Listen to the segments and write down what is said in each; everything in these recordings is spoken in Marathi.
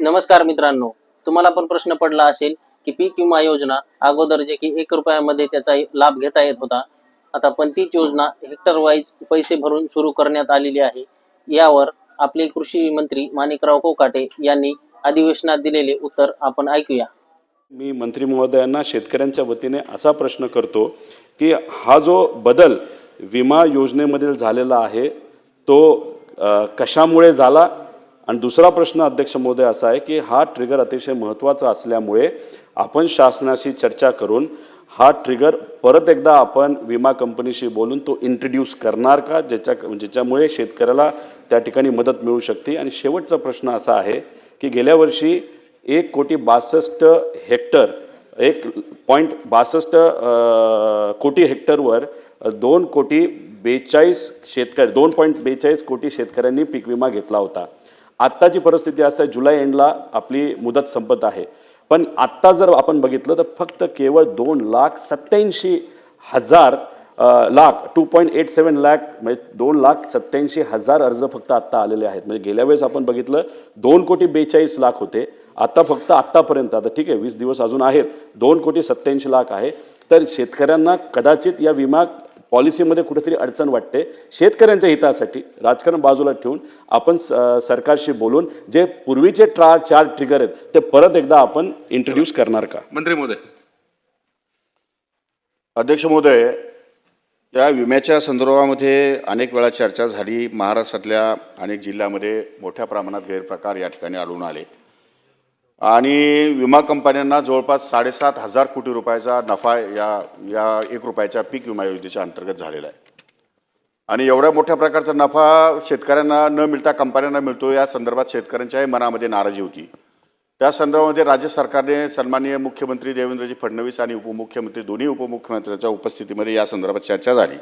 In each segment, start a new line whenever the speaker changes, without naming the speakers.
नमस्कार मित्रांनो तुम्हाला पण प्रश्न पडला असेल की पीक विमा योजना अगोदर जे की एक रुपयामध्ये त्याचा लाभ घेता येत होता. आता पण तीच योजना हेक्टर वाईज पैसे भरून सुरू करण्यात आलेली आहे. यावर आपले कृषी मंत्री माणिकराव कोकाटे यांनी अधिवेशनात दिलेले उत्तर आपण ऐकूया.
मी मंत्री महोदयांना शेतकऱ्यांच्या वतीने असा प्रश्न करतो की हा जो बदल विमा योजनेमधील झालेला आहे तो कशामुळे झाला? आणि दुसरा प्रश्न अध्यक्ष महोदय असा आहे की हा ट्रिगर अतिशय महत्त्वाचा असल्यामुळे आपण शासनाशी चर्चा करून हा ट्रिगर परत एकदा आपण विमा कंपनीशी बोलून तो इंट्रोड्यूस करणार का? ज्याच्या ज्याच्यामुळे शेतकऱ्याला त्या ठिकाणी मदत मिळू शकते? आणि शेवटचा प्रश्न असा आहे की गेल्या वर्षी एक कोटी बासष्ट हेक्टर एक पॉईंट बासष्ट कोटी हेक्टरवर दोन कोटी बेचाळीस शेतकरी दोन पॉईंट बेचाळीस कोटी शेतकऱ्यांनी पीक विमा घेतला होता. आत्ताची परिस्थिती असते जुलै एंडला आपली मुदत संपत आहे. पण आत्ता जर आपण बघितलं तर फक्त केवळ दोन लाख सत्याऐंशी हजार lakh two point eight seven lakh म्हणजे दोन लाख सत्याऐंशी हजार अर्ज फक्त आत्ता आलेले आहेत. म्हणजे गेल्या वेळेस आपण बघितलं दोन कोटी बेचाळीस लाख होते. आता फक्त आत्तापर्यंत आता ठीक आहे वीस दिवस अजून आहेत. दोन कोटी सत्त्याऐंशी लाख आहे. तर शेतकऱ्यांना कदाचित या विमा पॉलिसीमध्ये कुठेतरी अडचण वाटते. शेतकऱ्यांच्या हितासाठी राजकारण बाजूला ठेवून आपण स- सरकारशी बोलून जे पूर्वीचे ट्रा चार ट्रिगर आहेत ते परत एकदा आपण इंट्रोड्यूस करणार का?
मंत्री महोदय.
अध्यक्ष महोदय या विम्याच्या संदर्भामध्ये अनेक वेळा चर्चा झाली. महाराष्ट्रातल्या अनेक जिल्ह्यामध्ये मोठ्या प्रमाणात गैरप्रकार या ठिकाणी आढळून आले. आणि विमा कंपन्यांना जवळपास साडेसात हजार कोटी रुपयाचा नफा या या एक रुपयाच्या पीक विमा योजनेच्या अंतर्गत झालेला आहे. आणि एवढ्या मोठ्या प्रकारचा नफा शेतकऱ्यांना न मिळता कंपन्यांना मिळतो या संदर्भात शेतकऱ्यांच्याही मनामध्ये नाराजी होती. त्या संदर्भामध्ये राज्य सरकारने सन्माननीय मुख्यमंत्री देवेंद्रजी फडणवीस आणि उपमुख्यमंत्री दोन्ही उपमुख्यमंत्र्यांच्या उपस्थितीमध्ये या संदर्भात चर्चा झाली.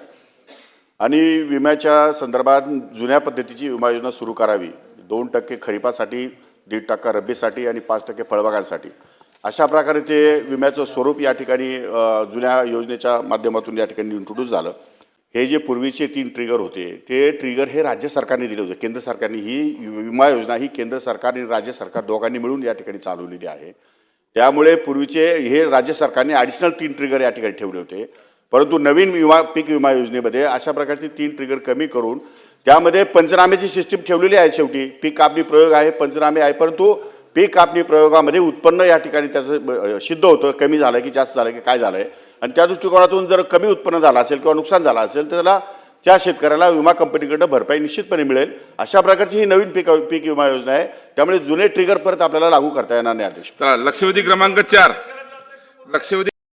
आणि विम्याच्या संदर्भात जुन्या पद्धतीची विमा योजना सुरू करावी. दोन टक्के खरीपासाठी दीड टक्का रब्बीसाठी आणि पाच टक्के फळबागांसाठी. अशा प्रकारे ते विम्याचं स्वरूप या ठिकाणी जुन्या योजनेच्या माध्यमातून या ठिकाणी इंट्रोड्यूस झालं. हे जे पूर्वीचे तीन ट्रिगर होते ते ट्रिगर हे राज्य सरकारने दिले होते. केंद्र सरकारने ही विमा योजना ही केंद्र सरकार आणि राज्य सरकार दोघांनी मिळून या ठिकाणी चालवलेली आहे. त्यामुळे पूर्वीचे हे राज्य सरकारने ॲडिशनल तीन ट्रिगर या ठिकाणी ठेवले होते. परंतु नवीन विमा पीक विमा योजनेमध्ये अशा प्रकारचे तीन ट्रिगर कमी करून त्यामध्ये पंचनाम्याची सिस्टीम ठेवलेली आहे शेवटी. पीक कापणी प्रयोग आहे पंचनामे आहे परंतु पीक कापणी प्रयोगामध्ये उत्पन्न या ठिकाणी त्याचं सिद्ध होतं. कमी झालं की जास्त झालं की काय झालं आहे आणि त्या दृष्टिकोनातून जर कमी उत्पन्न झालं असेल किंवा नुकसान झालं असेल तर त्याला त्या शेतकऱ्याला विमा कंपनीकडं भरपाई निश्चितपणे मिळेल. अशा प्रकारची ही नवीन पीक पीक विमा योजना आहे. त्यामुळे जुने ट्रिगर परत आपल्याला लागू करता येणार नाही
आदेश लक्षवेधी क्रमांक चार. लक्षवेधी